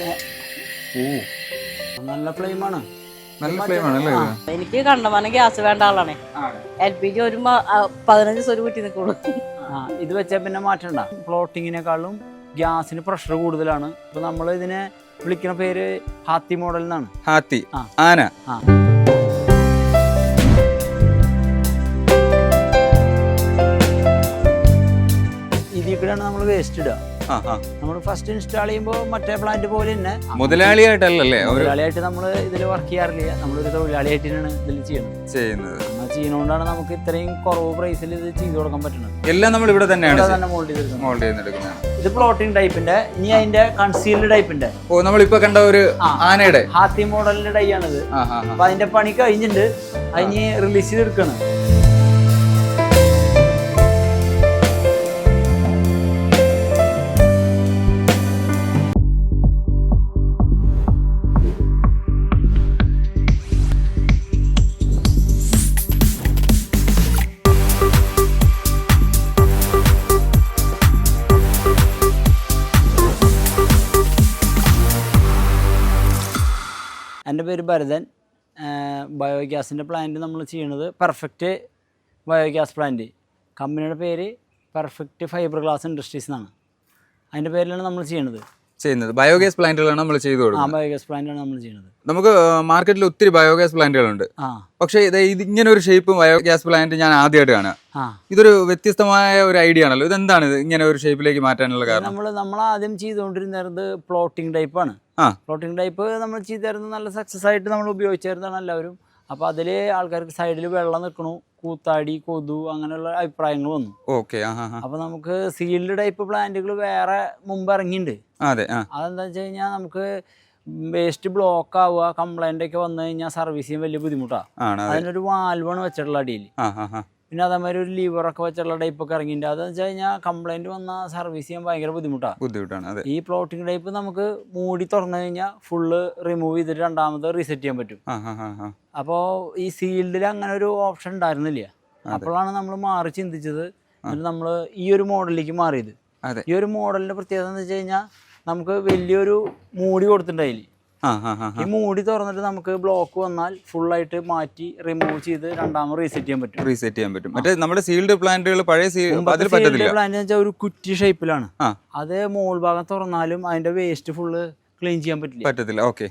ഓ. നല്ല ഫ്ലെയിമാണ്. നല്ല ഫ്ലെയിമാണ് അല്ലേ? എനിക്ക് കണ്ടമാനം ഗ്യാസ് വേണ്ട ആളാണ്. എൽ പി ജി ആ, പതിനഞ്ച് ദിവസം ഒരു കുറ്റി നിൽക്കുള്ളൂ ആ ഇത് വെച്ചാൽ പിന്നെ മാറ്റണ്ട. ഫ്ലോട്ടിങ്ങിനേക്കാളും ഗ്യാസിന് പ്രഷർ കൂടുതലാണ്. ഇപ്പൊ നമ്മൾ ഇതിനെ വിളിക്കുന്ന പേര് ഹാത്തി മോഡൽ എന്നാണ്. ഹാത്തി. ആന. ആ. ഇതിൽ കൂടെയാണ് നമ്മൾ വേസ്റ്റ് ഇടുക. നമ്മൾ ഫസ്റ്റ് ഇൻസ്റ്റാൾ ചെയ്യുമ്പോൾ മറ്റേ പ്ലാന്റ് പോലെ തന്നെ. മുതലാളിയായിട്ടല്ലേ മുതലാളിയായിട്ട് നമ്മൾ ഇതിൽ വർക്ക് ചെയ്യാറില്ല. നമ്മളൊരു തൊഴിലാളിയായിട്ടാണ് ഇതിൽ ചെയ്യുന്നത്. ചെയ്യുന്നത്. ചെയ്യുന്നതുകൊണ്ടാണ് നമുക്ക് ഇത്രയും കുറവ് പ്രൈസിൽ ഇത് ചെയ്തു കൊടുക്കാൻ പറ്റുന്നത്. എല്ലാം നമ്മൾ ഇവിടെ തന്നെയാണ് മോൾഡ് ചെയ്തെടുക്കുന്നത്. ഇത് പ്ലോട്ടിംഗ് ടൈപ്പിന്റെ ഇനി അതിന്റെ കൺസീൽഡ് ടൈപ്പിന്റെ ഓ നമ്മളിപ്പോ കണ്ട ഒരു. ആനയുടെ. ഹാത്തി മോഡലിന്റെ ഡൈ ആണിത്. അപ്പൊ അതിന്റെ പണി കഴിഞ്ഞിട്ടുണ്ട് അതിന് റിലീസ് ചെയ്തെടുക്കണം. പേര് ഭരതൻ ബയോഗ്യാസിന്റെ പ്ലാന്റ് നമ്മൾ ചെയ്യുന്നത് പെർഫെക്റ്റ് ബയോഗ്യാസ് പ്ലാന്റ് കമ്പനിയുടെ പേര് പെർഫെക്റ്റ് ഫൈബർ ഗ്ലാസ് ഇൻഡസ്ട്രീസ് എന്നാണ് അതിന്റെ പേരിലാണ് നമ്മൾ ചെയ്യണത്. ചെയ്യുന്നത്? ബയോഗ്യാസ് പ്ലാന്റുകളാണ് നമ്മൾ ചെയ്തു കൊടുക്കുന്നത്. ബയോഗ്യാസ് പ്ലാന്റാണ് നമ്മൾ ചെയ്യുന്നത്. നമുക്ക് മാർക്കറ്റിൽ ഒത്തിരി ബയോഗ്യാസ് പ്ലാന്റുകളുണ്ട് പക്ഷെ ഇത് ഇതിങ്ങനെ ഒരു ഷേപ്പ് ബയോഗ്യാസ് പ്ലാന്റ് ഞാൻ ആദ്യമായിട്ട് കാണുക. ആ. ഇതൊരു വ്യത്യസ്തമായ ഒരു ഐഡിയ ആണല്ലോ. ഇത് ഇങ്ങനെ ഒരു ഷേപ്പിലേക്ക് മാറ്റാനുള്ള കാരണം? നമ്മൾ നമ്മൾ ആദ്യം ചെയ്തുകൊണ്ടിരുന്നത് പ്ലോട്ടിംഗ് ടൈപ്പ് ആണ്. പ്ലോട്ടിംഗ് ടൈപ്പ് നമ്മൾ ചെയ്തായിരുന്നു നല്ല സക്സസ് ആയിട്ട് നമ്മൾ ഉപയോഗിച്ചായിരുന്നാണ് എല്ലാവരും. അപ്പോൾ അതിൽ ആൾക്കാർക്ക് സൈഡിൽ വെള്ളം നിൽക്കണു കൂത്താടി കൊതു അങ്ങനെയുള്ള അഭിപ്രായങ്ങൾ വന്നു. ഓക്കെ. അപ്പോൾ നമുക്ക് സീൽഡ് ടൈപ്പ് പ്ലാന്റുകൾ വേറെ മുമ്പ് ഇറങ്ങിയിട്ടുണ്ട് അതെ അതെന്താ വെച്ച് കഴിഞ്ഞാൽ നമുക്ക് വേസ്റ്റ് ബ്ലോക്ക് ആവുക കംപ്ലൈന്റ് ഒക്കെ വന്നു കഴിഞ്ഞാൽ സർവീസ് ചെയ്യാൻ വലിയ ബുദ്ധിമുട്ടാണ് അതിനൊരു വാൽവാണ് വെച്ചിട്ടുള്ള അടിയിൽ പിന്നെ അതേമാതിരി ഒരു ലിവറൊക്കെ വെച്ചുള്ള ടൈപ്പ് ഒക്കെ ഇറങ്ങിയിട്ടുണ്ട് അതെന്ന് വെച്ച് കഴിഞ്ഞാൽ കംപ്ലൈന്റ് വന്നാൽ സർവീസ് ചെയ്യാൻ ഭയങ്കര ബുദ്ധിമുട്ടാണ് ബുദ്ധിമുട്ടാണ് ഈ പ്ലോട്ടിംഗ് ടൈപ്പ് നമുക്ക് മൂടി തുറന്നു കഴിഞ്ഞാൽ ഫുള്ള് റിമൂവ് ചെയ്തിട്ട് രണ്ടാമത് റീസെറ്റ് ചെയ്യാൻ പറ്റും. അപ്പോൾ ഈ സീൽഡിൽ അങ്ങനെ ഒരു ഓപ്ഷൻ ഉണ്ടായിരുന്നില്ല? അപ്പോഴാണ് നമ്മൾ മാറി ചിന്തിച്ചത്. എന്നിട്ട് നമ്മൾ ഈ ഒരു മോഡലിലേക്ക് മാറിയത്. ഈ ഒരു മോഡലിന്റെ പ്രത്യേകത എന്ന് വെച്ച് കഴിഞ്ഞാൽ നമുക്ക് വലിയൊരു മൂടി കൊടുത്തിട്ടുണ്ടായില്ല. ഈ മൂടി തുറന്നിട്ട് നമുക്ക് ബ്ലോക്ക് വന്നാൽ ഫുൾ ആയിട്ട് മാറ്റി റിമൂവ് ചെയ്ത് രണ്ടാമത് റീസെറ്റ് ചെയ്യാൻ പറ്റും. റീസെറ്റ് ചെയ്യാൻ പറ്റും. മറ്റേ നമ്മുടെ സീൽഡ് പ്ലാന്റുകൾ പഴയ സീൽഡ് പ്ലാന്റ് വെച്ചാൽ ഒരു കുറ്റി ഷേപ്പിലാണ് അതേ അത് മോൾ ഭാഗം തുറന്നാലും അതിന്റെ വേസ്റ്റ് ഫുള്ള് ക്ലീൻ ചെയ്യാൻ പറ്റില്ല. പറ്റത്തില്ല. ഓക്കെ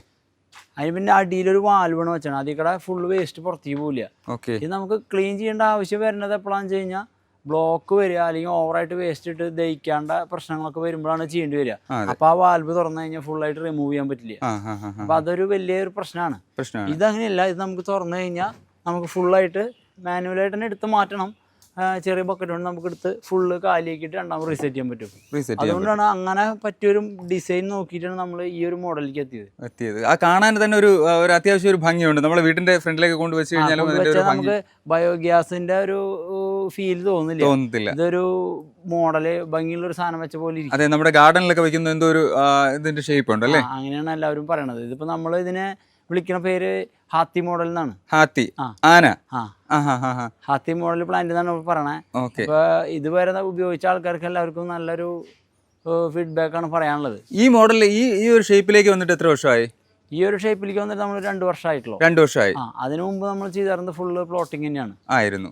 അതിന് പിന്നെ അടിയിലൊരു വാൽവാണ് വെച്ചാണ്. അതിൽ കൂടെ ഫുള്ള് വേസ്റ്റ് പുറത്തേക്ക് പോവില്ല. ഓക്കെ ഇത് നമുക്ക് ക്ലീൻ ചെയ്യേണ്ട ആവശ്യം വരുന്നത് എപ്പോഴാണെന്ന് വെച്ച് കഴിഞ്ഞാൽ ബ്ലോക്ക് വരിക അല്ലെങ്കിൽ ഓവറായിട്ട് വേസ്റ്റ് ഇട്ട് ദഹിക്കാണ്ട പ്രശ്നങ്ങളൊക്കെ വരുമ്പോഴാണ് ചെയ്യേണ്ടി വരിക. അപ്പൊ ആ വാൽവ് തുറന്നു കഴിഞ്ഞാൽ ഫുൾ ആയിട്ട് റിമൂവ് ചെയ്യാൻ പറ്റില്ല. അപ്പോൾ അതൊരു വലിയൊരു പ്രശ്നമാണ്. പ്രശ്നമാണ്. ഇതങ്ങനെയല്ല ഇത് നമുക്ക് തുറന്നു കഴിഞ്ഞാൽ നമുക്ക് ഫുൾ ആയിട്ട് മാനുവലായിട്ട് തന്നെ എടുത്ത് മാറ്റണം. ചെറിയ ബക്കറ്റ് കൊണ്ട് നമുക്ക് എടുത്ത് ഫുള്ള് കാലിയാക്കിയിട്ട് രണ്ടാമത് റീസെറ്റ് ചെയ്യാൻ പറ്റും. റീസെറ്റ് അതുകൊണ്ടാണ് അങ്ങനെ പറ്റിയൊരു ഡിസൈൻ നോക്കിയിട്ടാണ് നമ്മൾ ഈ ഒരു മോഡലിലേക്ക് എത്തിയത്. എത്തിയത്. ആ കാണാൻ തന്നെ ഒരു ഒരു അത്യാവശ്യം ഒരു ഭംഗിയുണ്ട്. നമ്മുടെ വീടിന്റെ ഫ്രണ്ടിലേക്ക് കൊണ്ട് വെച്ച് ഭംഗി. നമുക്ക് ബയോഗ്യാസിന്റെ ഒരു ഫീൽ തോന്നില്ല. തോന്നത്തില്ല ഇതൊരു മോഡൽ ഭംഗിയുള്ള ഒരു സാധനം വെച്ച പോലെ അതെ നമ്മുടെ ഗാർഡനിലൊക്കെ വെക്കുന്ന എന്തോ ഒരു ഇതിന്റെ ഷേപ്പ് ഉണ്ട് അല്ലേ അങ്ങനെയാണ് എല്ലാവരും പറയണത്. ഇതിപ്പോ നമ്മൾ ഇതിനെ വിളിക്കുന്ന പേര് ഹാത്തി മോഡൽ എന്നാണ്. ഹാത്തി. ആന. ആ. ആ ഹാ ഹാ ഹാ. ഹാത്തി മോഡൽ പ്ലാന്റ് എന്നാണ് പറയണേ. ഓക്കെ. അപ്പൊ ഇതുവരെ ഉപയോഗിച്ച ആൾക്കാർക്ക് എല്ലാവർക്കും നല്ലൊരു ഫീഡ്ബാക്ക് ആണ് പറയാനുള്ളത്. ഈ മോഡൽ ഈ ഈ ഒരു ഷേപ്പിലേക്ക് വന്നിട്ട് എത്ര വർഷമായി? ഈ ഒരു ഷേപ്പിലേക്ക് വന്നിട്ട് നമ്മൾ രണ്ട് വർഷമായിട്ടുള്ളൂ. രണ്ട് വർഷമായി. ആ അതിനു മുമ്പ് നമ്മൾ ചെയ്തിരുന്നത് ഫുള്ള് പ്ലോട്ടിംഗ് തന്നെയാണ്. ആയിരുന്നു.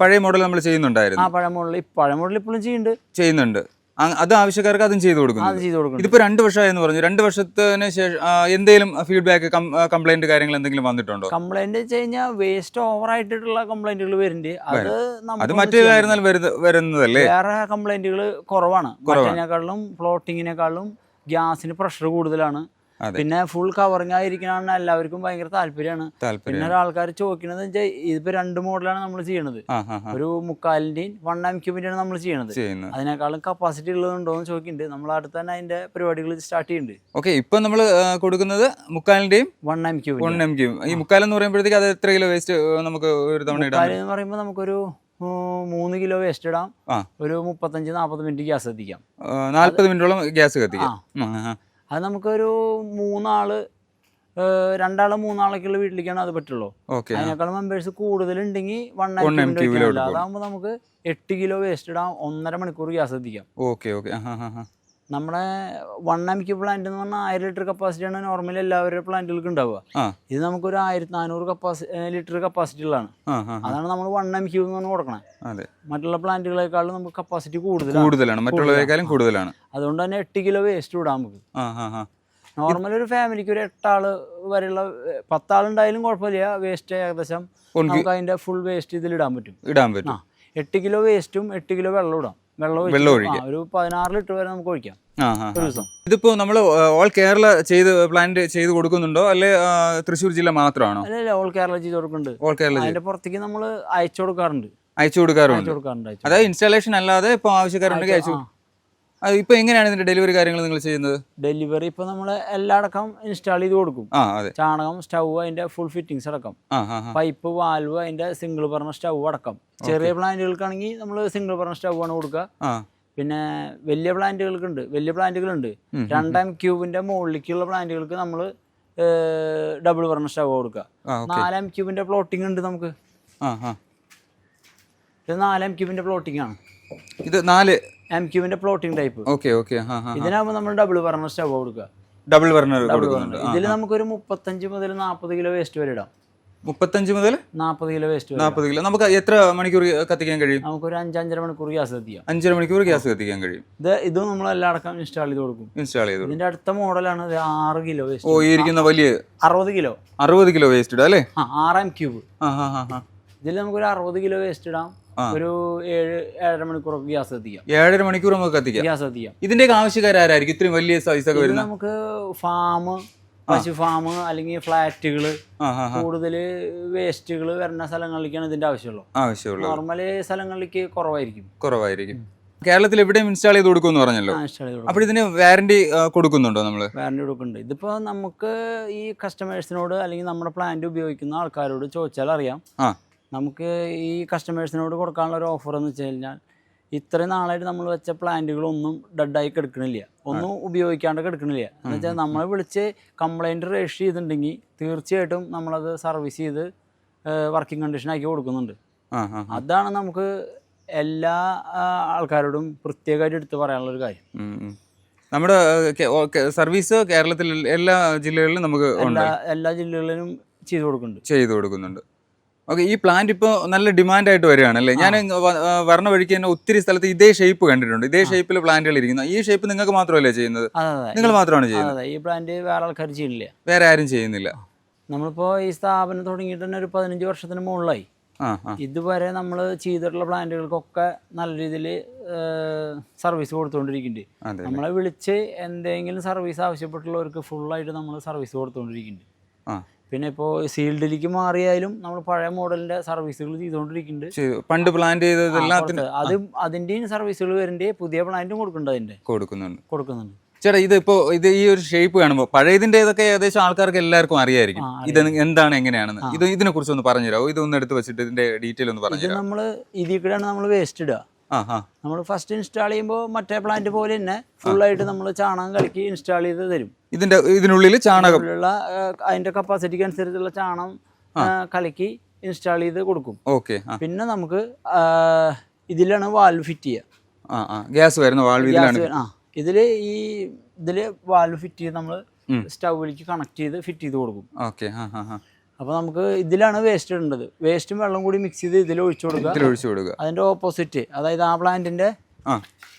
പഴയ മോഡൽ നമ്മൾ ആ ചെയ്യുന്നുണ്ടായിരുന്നു പഴയ മോഡൽ പഴയ മോഡൽ ഇപ്പോഴും ചെയ്യുന്നുണ്ട്. ചെയ്യുന്നുണ്ട്. ആ, അത് ആവശ്യക്കാർക്ക് അതും ചെയ്തു കൊടുക്കുന്നുണ്ട്. ഇതിപ്പോ രണ്ട് വർഷമായി എന്ന് പറഞ്ഞു. രണ്ട് വർഷത്തിന് ശേഷം എന്തെങ്കിലും ഫീഡ്ബാക്ക് കംപ്ലൈന്റ് കാര്യങ്ങൾ എന്തെങ്കിലും വന്നിട്ടുണ്ടോ? കംപ്ലൈന്റ് വെച്ച് കഴിഞ്ഞാൽ വേസ്റ്റ് ഓവർ ആയിട്ടുള്ള കംപ്ലൈന്റുകൾ വരുന്നുണ്ട് അത് അത് നമുക്ക് മറ്റു കാര്യങ്ങൾ വരുന്നതല്ലേ? വേറെ കംപ്ലൈന്റുകൾ കുറവാണ്. മറ്റേതിനേക്കാളും ഫ്ലോട്ടിങ്ങിനേക്കാളും ഗ്യാസിന് പ്രഷർ കൂടുതലാണ്. പിന്നെ ഫുൾ കവറിങ് ആയിരിക്കണ എല്ലാവർക്കും ഭയങ്കര താല്പര്യമാണ്. പിന്നെ ഒരാൾക്കാർ ചോദിക്കുന്നത് വെച്ചാൽ ഇതിപ്പോ രണ്ട് മോഡലാണ് നമ്മൾ ചെയ്യണത്. ഒരു മുക്കാലിന്റെയും വൺ എം ക്യൂബിന്റെയാണ് നമ്മൾ ചെയ്യണത്. അതിനേക്കാളും കപ്പാസിറ്റി ഉള്ളതുണ്ടോ എന്ന് ചോദിക്കുന്നുണ്ട് നമ്മൾ അടുത്ത് തന്നെ അതിന്റെ പരിപാടികൾ സ്റ്റാർട്ട് ചെയ്യുന്നുണ്ട് ഓക്കെ ഇപ്പൊ നമ്മൾ കൊടുക്കുന്നത് മുക്കാലിന്റെയും one M cube one M cube ഈ മുക്കാൽ എന്ന് പറയുമ്പോഴത്തേക്ക് അത് എത്ര കിലോ വേസ്റ്റ് നമുക്ക് ഒരു തവണ ഇടാം എന്ന് പറയുമ്പോൾ നമുക്കൊരു മൂന്ന് കിലോ വേസ്റ്റ് ഇടാം. ഒരു മുപ്പത്തഞ്ച് നാൽപ്പത് മിനിറ്റ് ഗ്യാസ് എത്തിക്കാം നാല്പത് മിനിറ്റോളം ഗ്യാസ് കത്തിക്കാം. അത് നമുക്കൊരു മൂന്നാൾ രണ്ടാൾ മൂന്നാളൊക്കെയുള്ള വീട്ടിലേക്കാണ് അത് പറ്റുള്ളൂ. ഓക്കെ. അതിനേക്കാളും മെമ്പേഴ്സ് കൂടുതലുണ്ടെങ്കിൽ വൺ എം അതാകുമ്പോൾ നമുക്ക് എട്ട് കിലോ വേസ്റ്റ് ഇടാം ഒന്നര മണിക്കൂർ ഗ്യാസ് എത്തിക്കാം. Okay okay. നമ്മുടെ വൺ എം ക്യൂ പ്ലാന്റ് എന്ന് പറഞ്ഞാൽ ആയിരം ലിറ്റർ കപ്പാസിറ്റി ആണ് നോർമലി എല്ലാവരുടെ പ്ലാന്റുകൾക്ക് ഉണ്ടാവുക. ഇത് നമുക്കൊരു ആയിരത്തി നാനൂറ് കപ്പാസിറ്റി ലിറ്റർ കപ്പാസിറ്റി ഉള്ളതാണ്. ആ ആ അതാണ് നമ്മൾ വൺ എം ക്യൂ എന്ന് പറഞ്ഞ് കൊടുക്കണേ. മറ്റുള്ള പ്ലാന്റുകളെക്കാളും നമുക്ക് കപ്പാസിറ്റി കൂടുതലാണ്. കൂടുതലാണ്. മറ്റുള്ളവരെക്കാളും കൂടുതലാണ്. അതുകൊണ്ട് തന്നെ എട്ട് കിലോ വേസ്റ്റ് വിടാം നമുക്ക്. നോർമൽ ഒരു ഫാമിലിക്ക് ഒരു എട്ടാൾ വരെയുള്ള പത്താളുണ്ടായാലും കുഴപ്പമില്ല. വേസ്റ്റ് ഏകദേശം നമുക്ക് അതിന്റെ ഫുൾ വേസ്റ്റ് ഇതിൽ ഇടാൻ പറ്റും. ഇടാൻ പറ്റും. എട്ട് കിലോ വേസ്റ്റും എട്ട് കിലോ വെള്ളം ഇടാം. വെള്ളം ഒഴിക്കാം. ഒരു പതിനാറ് ലിറ്റർ വരെ നമുക്ക് ഒഴിക്കാം. ഒരു ദിവസം. ഇതിപ്പോ നമ്മൾ ഓൾ കേരള ചെയ്ത് പ്ലാന്റ് ചെയ്ത് കൊടുക്കുന്നുണ്ടോ? അല്ലെ തൃശ്ശൂർ ജില്ല മാത്രമാണോ? അല്ലല്ല ഓൾ കേരള ചെയ്ത് കൊടുക്കുന്നുണ്ട്. ഓൾ കേരള അതിന്റെ പുറത്തേക്ക് നമ്മൾ അയച്ചു കൊടുക്കാറുണ്ട്. അയച്ചു കൊടുക്കാറുണ്ട്. അതായത് ഇൻസ്റ്റാളേഷൻ അല്ലാതെ ഇപ്പൊ ആവശ്യക്കാരുണ്ടെങ്കിൽ അയച്ചു ഇപ്പൊ എങ്ങനെയാണ് ഇതിന്റെ ഡെലിവറി കാര്യങ്ങൾ നിങ്ങൾ ചെയ്യുന്നത്? ഡെലിവറി ഇപ്പൊ നമ്മൾ എല്ലാടക്കം ഇൻസ്റ്റാൾ ചെയ്ത് കൊടുക്കും. ആ അതെ. ചാണകം സ്റ്റൗ അതിന്റെ ഫുൾ ഫിറ്റിംഗ്സ് അടക്കം. പൈപ്പ് വാൽവ് അതിന്റെ സിംഗിൾ പറഞ്ഞ സ്റ്റൗ അടക്കം. ചെറിയ പ്ലാന്റുകൾക്കാണെങ്കിൽ നമ്മൾ സിംഗിൾ പറഞ്ഞ സ്റ്റൗ ആണ് കൊടുക്കുക പിന്നെ വലിയ പ്ലാന്റുകൾക്കുണ്ട്. വലിയ പ്ലാന്റുകളുണ്ട്. രണ്ടാം ക്യൂബിന്റെ മുകളിലേക്കുള്ള പ്ലാന്റുകൾക്ക് നമ്മൾ ഡബിൾ പറഞ്ഞ സ്റ്റൗ കൊടുക്കുക നാലാം ക്യൂബിന്റെ പ്ലോട്ടിംഗ് ഉണ്ട് നമുക്ക്. ഇത് നാലാം ക്യൂബിന്റെ പ്ലോട്ടിംഗ് ആണ്. ഇത് നാല് എം ക്യൂവിന്റെ പ്ലോട്ടിംഗ് ടൈപ്പ് ഓക്കെ ഓക്കെ ഇതിനാകുമ്പോൾ നമ്മൾ ഡബിൾ ബർണർ സ്റ്റവ് കൊടുക്കുക. ഡബിൾ ബർണർ ഡബിൾ ആ, ഇതിൽ നമുക്കൊരു മുപ്പത്തഞ്ച് മുതൽ നാൽപ്പത് കിലോ വേസ്റ്റ് വരെ ഇടാം. മുപ്പത്തഞ്ച് മുതൽ നാൽപ്പത് കിലോ വേസ്റ്റ് നാൽപ്പത് കിലോ. നമുക്ക് എത്ര മണിക്കൂർ കത്തിക്കാൻ കഴിയും? നമുക്കൊരു അഞ്ചഞ്ചര മണിക്കൂർ ഗ്യാസ് കത്തിക്കാം. അഞ്ചര മണിക്കൂർ ഗ്യാസ് കത്തിക്കാൻ കഴിയും. ഇത് ഇതും നമ്മൾ എല്ലാടക്കം ഇൻസ്റ്റാൾ ചെയ്ത് കൊടുക്കും. ഇൻസ്റ്റാൾ ചെയ്ത് ഇതിന്റെ അടുത്ത മോഡലാണ് ആറ് കിലോ വേസ്റ്റ് ഓ ഇരിക്കുന്ന വലിയ അറുപത് കിലോ. അറുപത് കിലോ വേസ്റ്റ് ഇടാം അല്ലേ? ആറാം ക്യൂബ് ഇതിൽ നമുക്കൊരു അറുപത് കിലോ വേസ്റ്റ് ഇടാം. ഒരു ഏഴ് ഏഴര മണിക്കൂറൊക്കെ ഗ്യാസ് എത്തിക്കാം. ഏഴര മണിക്കൂർ നമുക്ക് കത്തിക്കാം ഗ്യാസ് എത്തിക്കാം. ഇതിന്റെയൊക്കെ ആവശ്യക്കാരായിരിക്കും ഇത്രയും വലിയ സൈസ് ഒക്കെ വരുന്നത് വരുന്ന? നമുക്ക് ഫാം പശു ഫാം അല്ലെങ്കിൽ ഫ്ലാറ്റുകൾ കൂടുതൽ വേസ്റ്റുകൾ വരുന്ന സ്ഥലങ്ങളിലേക്കാണ് ഇതിന്റെ ആവശ്യമുള്ളൂ ആവശ്യമുള്ളത്. നോർമൽ സ്ഥലങ്ങളിലേക്ക് കുറവായിരിക്കും. കുറവായിരിക്കും. കേരളത്തിൽ എവിടെയും ഇൻസ്റ്റാൾ ചെയ്ത് കൊടുക്കും പറഞ്ഞല്ലോ. അപ്പോൾ ഇതിന് വാറണ്ടി കൊടുക്കുന്നുണ്ടോ നമ്മൾ വാറണ്ടി കൊടുക്കുന്നുണ്ട്. ഇതിപ്പോൾ നമുക്ക് ഈ കസ്റ്റമേഴ്സിനോട് അല്ലെങ്കിൽ നമ്മുടെ പ്ലാന്റ് ഉപയോഗിക്കുന്ന ആൾക്കാരോട് ചോദിച്ചാൽ അറിയാം. നമുക്ക് ഈ കസ്റ്റമേഴ്സിനോട് കൊടുക്കാനുള്ള ഒരു ഓഫർ എന്ന് വെച്ച് കഴിഞ്ഞാൽ ഇത്രയും നാളായിട്ട് നമ്മൾ വെച്ച പ്ലാന്റുകളൊന്നും ഡെഡായി കിടക്കണില്ല. ഒന്നും ഉപയോഗിക്കാണ്ട് കിടക്കണില്ല. എന്ന് വെച്ചാൽ നമ്മളെ വിളിച്ച് കംപ്ലൈന്റ് രജിസ്റ്റർ ചെയ്തിട്ടുണ്ടെങ്കിൽ തീർച്ചയായിട്ടും നമ്മളത് സർവീസ് ചെയ്ത് വർക്കിംഗ് കണ്ടീഷൻ ആക്കി കൊടുക്കുന്നുണ്ട്. അതാണ് നമുക്ക് എല്ലാ ആൾക്കാരോടും പ്രത്യേകമായിട്ട് എടുത്ത് പറയാനുള്ള ഒരു കാര്യം. നമ്മുടെ സർവീസ് കേരളത്തിൽ എല്ലാ ജില്ലകളിലും നമുക്ക് എല്ലാ ജില്ലകളിലും ചെയ്തു കൊടുക്കുന്നുണ്ട്. ചെയ്തു കൊടുക്കുന്നുണ്ട്. ഓക്കെ ഈ പ്ലാന്റ് ഇപ്പോൾ നല്ല ഡിമാൻഡ് ആയിട്ട് വരികയാണല്ലേ? ഞാൻ വരണ വഴിക്ക് തന്നെ ഒത്തിരി സ്ഥലത്ത് ഇതേ ഷേപ്പ് കണ്ടിട്ടുണ്ട്. ഇതേ ഷേപ്പിൽ പ്ലാന്റുകൾ ഇരിക്കുന്നു. ഈ ഷേപ്പ് നിങ്ങൾക്ക് മാത്രമല്ലേ ചെയ്യുന്നത്? നിങ്ങൾ മാത്രമാണ് ചെയ്യുന്നത്. ഈ പ്ലാന്റ് വേറെ ആൾക്കാർ ചെയ്യുന്നില്ല. വേറെ ആരും ചെയ്യുന്നില്ല. നമ്മളിപ്പോ ഈ സ്ഥാപനം തുടങ്ങിയിട്ട് തന്നെ ഒരു പതിനഞ്ച് വർഷത്തിന് മുകളിലായി. ഇതുവരെ നമ്മൾ ചെയ്തിട്ടുള്ള പ്ലാന്റുകൾക്കൊക്കെ നല്ല രീതിയിൽ സർവീസ് കൊടുത്തുകൊണ്ടിരിക്കുന്നുണ്ട് നമ്മളെ വിളിച്ച് എന്തെങ്കിലും സർവീസ് ആവശ്യപ്പെട്ടുള്ളവർക്ക് ഫുള്ളായിട്ട് നമ്മൾ സർവീസ് കൊടുത്തുകൊണ്ടിരിക്കുന്നുണ്ട് പിന്നെ ഇപ്പോൾ സീൽഡിലേക്ക് മാറിയാലും നമ്മൾ പഴയ മോഡലിന്റെ സർവീസുകൾ ചെയ്തുകൊണ്ടിരിക്കുന്നുണ്ട്. ചെയ്തു പണ്ട് പ്ലാന്റ് ആ, ചെയ്തതെല്ലാത്തിന് അത് അതിന്റെയും സർവീസുകൾ വരുന്നുണ്ട്. പുതിയ പ്ലാന്റും കൊടുക്കുന്നുണ്ട് അതിന്റെ കൊടുക്കുന്നുണ്ട്. കൊടുക്കുന്നുണ്ട്. ചേട്ടാ ഇത് ഇപ്പോൾ ഇത് ഈ ഒരു ഷേപ്പ് കാണുമ്പോൾ പഴയതിന്റെ ഇതൊക്കെ ഏകദേശം ആൾക്കാർക്ക് എല്ലാവർക്കും അറിയായിരിക്കും. ഇത് എന്താണ് എങ്ങനെയാണെന്ന്. ഇത് ഇതിനെ കുറിച്ച് ഒന്ന് പറഞ്ഞുതരാമോ ഇതൊന്ന് എടുത്ത് വെച്ചിട്ട് ഇതിന്റെ ഡീറ്റെയിൽ ഒന്ന് പറഞ്ഞു നമ്മൾ ഇതിൽ കൂടെയാണ് നമ്മൾ വേസ്റ്റ് ഇടുക. നമ്മൾ ഫസ്റ്റ് ഇൻസ്റ്റാൾ ചെയ്യുമ്പോൾ മറ്റേ പ്ലാന്റ് പോലെ തന്നെ ഫുള്ളായിട്ട് നമ്മൾ ചാണകം കലക്കി ഇൻസ്റ്റാൾ ചെയ്ത് തരും. ഇതിന്റെ ഇതിനുള്ളിൽ ചാണകം. അതിന്റെ കപ്പാസിറ്റിക്ക് അനുസരിച്ചുള്ള ചാണകം കലക്കി ഇൻസ്റ്റാൾ ചെയ്ത് കൊടുക്കും. ഓക്കെ പിന്നെ നമുക്ക് ഇതിലാണ് വാൽവ് ഫിറ്റ് ചെയ്യുക ഗ്യാസ് വരുന്ന വാൽവ് ഇതിലാണ്. ആ. ഇതിൽ ഈ ഇതിൽ വാൽവ് ഫിറ്റ് ചെയ്ത് നമ്മൾ. സ്റ്റൗവിലേക്ക് കണക്ട് ചെയ്ത് ഫിറ്റ് ചെയ്ത് കൊടുക്കും. ഓക്കെ അപ്പോൾ നമുക്ക് ഇതിലാണ് വേസ്റ്റ് ഇടേണ്ടത്. വേസ്റ്റും വെള്ളം കൂടി മിക്സ് ചെയ്ത് ഇതിൽ ഒഴിച്ചു കൊടുക്കുക. ഒഴിച്ചു കൊടുക്കുക. അതിന്റെ ഓപ്പോസിറ്റ് അതായത് ആ പ്ലാന്റിന്റെ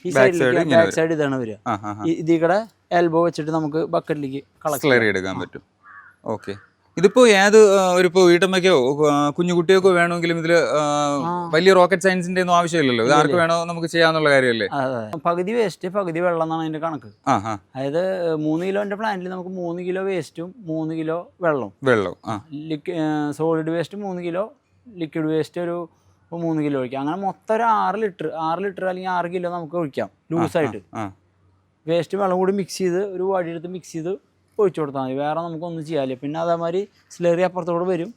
ഈ സൈഡിലേക്ക് ബാക്ക് സൈഡ് ഇതാണ് വരിക. ഇതിൽ കൂടെ എൽബോ വെച്ചിട്ട് നമുക്ക് ബക്കറ്റിലേക്ക് കളക്ട് എടുക്കാൻ പറ്റും. ഓക്കെ ഇതിപ്പോ ഏത് ഒരിപ്പോ ഒരു ഇപ്പോൾ വീട്ടമ്മയ്ക്കോ കുഞ്ഞുകുട്ടിയൊക്കെ കുഞ്ഞു കുട്ടിയൊക്കെ വേണമെങ്കിലും ഇതിൽ വലിയ റോക്കറ്റ് സയൻസിന്റെ ഒന്നും ആവശ്യമില്ലല്ലോ. ഇത് ആർക്ക് വേണോ നമുക്ക് ചെയ്യാന്നുള്ള കാര്യമല്ലേ? പകുതി വേസ്റ്റ് പകുതി വെള്ളം എന്നാണ് അതിന്റെ കണക്ക്. അതായത് മൂന്ന് കിലോന്റെ പ്ലാന്റിൽ നമുക്ക് മൂന്ന് കിലോ വേസ്റ്റും മൂന്ന് കിലോ വെള്ളവും. വെള്ളം സോളിഡ് വേസ്റ്റ് മൂന്ന് കിലോ ലിക്വിഡ് വേസ്റ്റ് ഒരു മൂന്ന് കിലോ ഒഴിക്കാം. അങ്ങനെ മൊത്തം ഒരു ആറ് ലിറ്റർ ആറ് ലിറ്റർ അല്ലെങ്കിൽ ആറ് കിലോ നമുക്ക് ഒഴിക്കാം ലൂസ് ആയിട്ട്. വേസ്റ്റ് വെള്ളം കൂടി മിക്സ് ചെയ്ത് ഒരു വഴിയെടുത്ത് മിക്സ് ചെയ്ത് ഒഴിച്ചു കൊടുത്താൽ മതി. വേറെ നമുക്കൊന്നും ചെയ്യാനില്ല. പിന്നെ അതേമാതിരി സ്ലറി അപ്പുറത്തോട് വരും.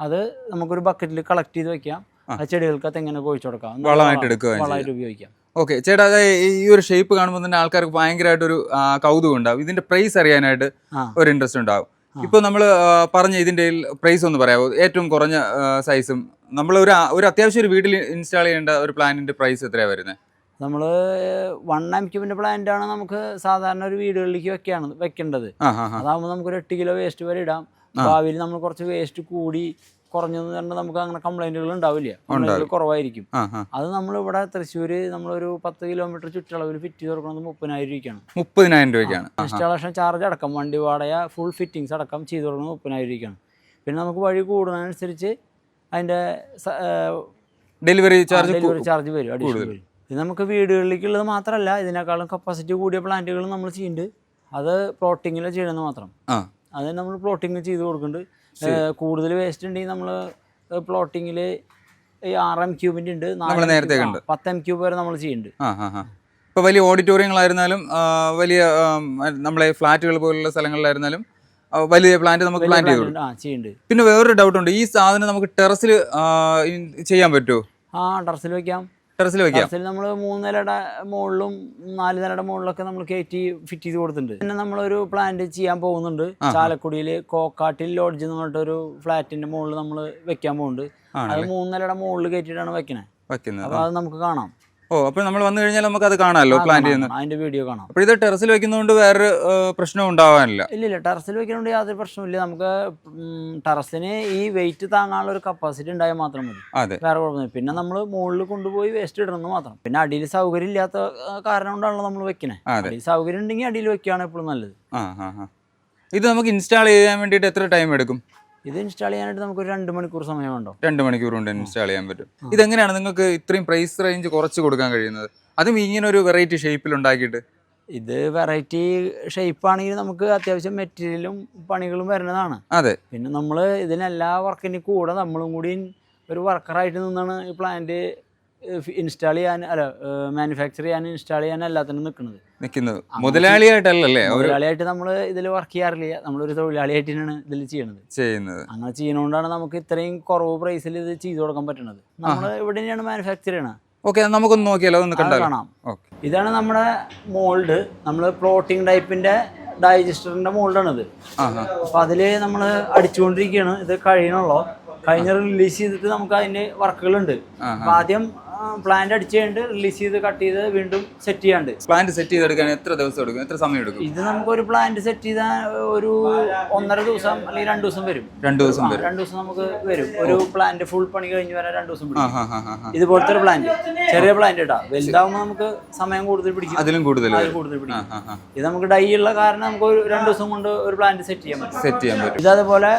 അത് നമുക്കൊരു ബക്കറ്റിൽ കളക്ട് ചെയ്ത് വെക്കാം. ആ. ചെടികൾക്ക് എങ്ങനെ ഒഴിച്ചു കൊടുക്കാം. വളമായിട്ട് എടുക്കുക വളമായിട്ട് ഉപയോഗിക്കാം. ഓക്കെ ചേട്ടാ ഈ ഒരു ഷേപ്പ് കാണുമ്പോൾ തന്നെ ആൾക്കാർക്ക് ഭയങ്കരമായിട്ടൊരു ഒരു കൗതുകം ഉണ്ടാവും. ഇതിന്റെ പ്രൈസ് അറിയാനായിട്ട് ഒരു ഇൻട്രസ്റ്റ് ഉണ്ടാവും. ഇപ്പൊ നമ്മൾ പറഞ്ഞ ഇതിന്റെ പ്രൈസ് ഒന്ന് പറയാമോ ഏറ്റവും കുറഞ്ഞ സൈസും നമ്മൾ ഒരു ഒരു അത്യാവശ്യം ഒരു വീട്ടിൽ ഇൻസ്റ്റാൾ ചെയ്യേണ്ട ഒരു പ്ലാനിന്റെ പ്രൈസ് എത്രയാണ് വരുന്നത് നമ്മൾ വൺ എം ക്യൂബിന്റെ പ്ലാന്റാണ് നമുക്ക് സാധാരണ ഒരു വീടുകളിലേക്ക് വെക്കാണ് വെക്കേണ്ടത്. അതാകുമ്പോൾ നമുക്ക് ഒരു എട്ട് കിലോ വേസ്റ്റ് വരെ ഇടാം. ഭാവിയിൽ നമ്മൾ കുറച്ച് വേസ്റ്റ് കൂടി കുറഞ്ഞെന്ന് പറഞ്ഞാൽ നമുക്ക് അങ്ങനെ കംപ്ലൈന്റുകൾ ഉണ്ടാവില്ല. കുറവായിരിക്കും. അത് നമ്മൾ ഇവിടെ തൃശ്ശൂർ നമ്മളൊരു പത്ത് കിലോമീറ്റർ ചുറ്റളവിൽ ഫിറ്റ് ചെയ്ത് കൊടുക്കുന്നത് മുപ്പതിനായിരം രൂപയ്ക്കാണ്. മുപ്പതിനായിരം രൂപയ്ക്കാണ്. ഇൻസ്റ്റാളേഷൻ ചാർജ് അടക്കം വണ്ടി വാടക ഫുൾ ഫിറ്റിങ്സ് അടക്കം ചെയ്ത് കൊടുക്കുന്നത് മുപ്പതിനായിരം രൂപയ്ക്കാണ്. പിന്നെ നമുക്ക് വഴി കൂടുന്നതനുസരിച്ച് അതിന്റെ ഡെലിവറി ചാർജ് ഡെലിവറി ചാർജ് വരും അഡീഷണൽ വരും. ഇത് നമുക്ക് വീടുകളിലേക്കുള്ളത് മാത്രമല്ല ഇതിനേക്കാളും കപ്പാസിറ്റി കൂടിയ പ്ലാന്റുകൾ നമ്മൾ ചെയ്യുന്നുണ്ട്. അത് പ്ലോട്ടിങ്ങിൽ ചെയ്യണമെന്ന് മാത്രം. ആ. അത് നമ്മൾ പ്ലോട്ടിങ് ചെയ്ത് കൊടുക്കുന്നുണ്ട്. കൂടുതൽ വേസ്റ്റ് ഉണ്ടെങ്കിൽ നമ്മൾ പ്ലോട്ടിങ്ങിൽ ഈ ആറ് എം ക്യൂബിന്റെ ഉണ്ട് നേരത്തെ. പത്ത് എം ക്യൂബ് വരെ നമ്മൾ ചെയ്യുന്നുണ്ട്. ഇപ്പോൾ വലിയ ഓഡിറ്റോറിയങ്ങളായിരുന്നാലും വലിയ നമ്മളെ ഫ്ലാറ്റുകൾ പോലുള്ള സ്ഥലങ്ങളിലായിരുന്നാലും വലിയ പ്ലാന്റ് നമുക്ക് പ്ലാന്റ് ചെയ്തു പിന്നെ വേറൊരു ഡൗട്ട് ഉണ്ട് ഈ സാധനം നമുക്ക് ടെറസിൽ ചെയ്യാൻ പറ്റുമോ? ആ ടെറസിൽ വെക്കാം. ടെറസിൽ വെക്കാം. ടെറസിൽ നമ്മൾ മൂന്ന് നിലയുടെ മുകളിലും നാല് നിലയുടെ മുകളിലൊക്കെ നമ്മൾ കയറ്റി ഫിറ്റ് ചെയ്ത് കൊടുത്തിട്ടുണ്ട്. പിന്നെ നമ്മളൊരു പ്ലാന്റ് ചെയ്യാൻ പോകുന്നുണ്ട്. ചാലക്കുടിയിൽ കോക്കാട്ടിൽ ലോഡ്ജ് എന്ന് പറഞ്ഞിട്ടൊരു ഫ്ലാറ്റിന്റെ മുകളിൽ നമ്മൾ വെക്കാൻ പോകുന്നുണ്ട്. അത് മൂന്ന് നിലയുടെ മുകളിൽ കയറ്റിയിട്ടാണ് വെക്കണേ. അപ്പോൾ അത് നമുക്ക് കാണാം. ഓ അപ്പോൾ നമ്മൾ വന്നു കഴിഞ്ഞാൽ നമുക്ക് അത് കാണാമല്ലോ പ്ലാന്റ് ചെയ്യുന്നത്. അതിന്റെ വീഡിയോ കാണാം. അപ്പോൾ ഇത് ടെറസിൽ വെക്കുന്നതുകൊണ്ട് വേറൊരു പ്രശ്നം ഉണ്ടാവാനില്ല. ഇല്ല ഇല്ല ടെറസിൽ വെക്കുന്നതുകൊണ്ട് യാതൊരു പ്രശ്നമില്ല നമുക്ക് ടെറസിന് ഈ വെയിറ്റ് താങ്ങാനുള്ള ഒരു കപ്പാസിറ്റി ഉണ്ടായാൽ മാത്രം മതി. അതെ. വേറെ കുഴപ്പമില്ല പിന്നെ നമ്മൾ മുകളിൽ കൊണ്ടുപോയി വേസ്റ്റ് ഇടണമെന്ന് മാത്രം. പിന്നെ അടിയിൽ സൗകര്യം ഇല്ലാത്ത കാരണം കൊണ്ടാണല്ലോ നമ്മൾ വെക്കണേ. അടിയിൽ സൗകര്യം ഉണ്ടെങ്കിൽ അടിയിൽ വെക്കുകയാണ് എപ്പോഴും നല്ലത്. ആ ആ ആ. ഇത് നമുക്ക് ഇൻസ്റ്റാൾ ചെയ്യാൻ വേണ്ടിയിട്ട് എത്ര ടൈം എടുക്കും? ഇത് ഇൻസ്റ്റാൾ ചെയ്യാനായിട്ട് നമുക്ക് ഒരു രണ്ട് മണിക്കൂർ സമയമുണ്ടോ? രണ്ട് മണിക്കൂർ കൊണ്ട് ഇൻസ്റ്റാൾ ചെയ്യാൻ പറ്റും. ഇതെങ്ങനെയാണ് നിങ്ങൾക്ക് ഇത്രയും പ്രൈസ് റേഞ്ച് കുറച്ച് കൊടുക്കാൻ കഴിയുന്നത്? അതും ഇങ്ങനെ ഒരു വെറൈറ്റി ഷേപ്പിൽ ഉണ്ടാക്കിയിട്ട്. ഇത് വെറൈറ്റി ഷേപ്പാണെങ്കിൽ നമുക്ക് അത്യാവശ്യം മെറ്റീരിയലും പണികളും വരുന്നതാണ്. അതെ. പിന്നെ നമ്മൾ ഇതിനെല്ലാ വർക്കിന്റെ കൂടെ നമ്മളും കൂടി ഒരു വർക്കറായിട്ട് നിന്നാണ് ഈ പ്ലാന്റ് ഇൻസ്റ്റാൾ ചെയ്യാൻ അല്ല മാനുഫാക്ചർ ചെയ്യാൻ ഇൻസ്റ്റാൾ ചെയ്യാൻ എല്ലാത്തിനും നിൽക്കുന്നത്. നിൽക്കുന്നത്. മുതലാളിയായിട്ടല്ലേ മുതലാളിയായിട്ട് നമ്മൾ ഇതിൽ വർക്ക് ചെയ്യാറില്ല. നമ്മളൊരു തൊഴിലാളിയായിട്ട് തന്നെയാണ് ഇതിൽ ചെയ്യുന്നത്. ചെയ്യുന്നത് അങ്ങനെ ചെയ്യുന്നതുകൊണ്ടാണ് നമുക്ക് ഇത്രയും കുറവ് പ്രൈസിൽ ഇത് ചെയ്തു കൊടുക്കാൻ പറ്റുന്നത് നമ്മൾ ഇവിടെ തന്നെയാണ് മാനുഫാക്ചർ ചെയ്യണത്. ഓക്കെ നമുക്കൊന്ന് നോക്കിയാലോ? ഒന്ന് കാണാം. ഓക്കെ. ഇതാണ് നമ്മുടെ മോൾഡ്. നമ്മൾ പ്ലോട്ടിംഗ് ടൈപ്പിന്റെ ഡൈജസ്റ്ററിന്റെ മോൾഡാണിത്. അപ്പൊ അതിൽ നമ്മൾ അടിച്ചുകൊണ്ടിരിക്കുകയാണ്. ഇത് കഴിയണുള്ളൂ. കഴിഞ്ഞ റിലീസ് ചെയ്തിട്ട് നമുക്ക് അതിന്റെ വർക്കുകളുണ്ട് ആദ്യം പ്ലാന്റ് അടിച്ചുകൊണ്ട് റിലീസ് ചെയ്ത് കട്ട് ചെയ്ത് വീണ്ടും സെറ്റ് ചെയ്യാണ്ട്. പ്ലാന്റ് സെറ്റ് ചെയ്തെടുക്കാൻ എത്ര ദിവസം എടുക്കും? എത്ര സമയം എടുക്കും? ഇത് നമുക്ക് ഒരു പ്ലാന്റ് സെറ്റ് ചെയ്താൽ ഒരു ഒന്നര ദിവസം അല്ലെങ്കിൽ രണ്ട് ദിവസം വരും. രണ്ടു ദിവസം രണ്ടു വരും. രണ്ട് ദിവസം നമുക്ക് വരും. ഒരു പ്ലാന്റ് ഫുൾ പണി കഴിഞ്ഞ് വരാൻ രണ്ട് ദിവസം പിടിക്കും. ഇതുപോലത്തെ ഒരു പ്ലാന്റ് ചെറിയ പ്ലാന്റ് ഇട്ടാ വലുതാവുമ്പോൾ നമുക്ക് സമയം കൂടുതൽ പിടിക്കും. അതിലും കൂടുതൽ കൂടുതൽ പിടിക്കും. ഇത് നമുക്ക് ഡൈ ഉള്ള കാരണം നമുക്ക് ഒരു രണ്ട് ദിവസം കൊണ്ട് ഒരു പ്ലാന്റ് സെറ്റ് ചെയ്യാൻ പറ്റും. സെറ്റ് ചെയ്യാൻ പറ്റും. ഇത് അതേപോലെ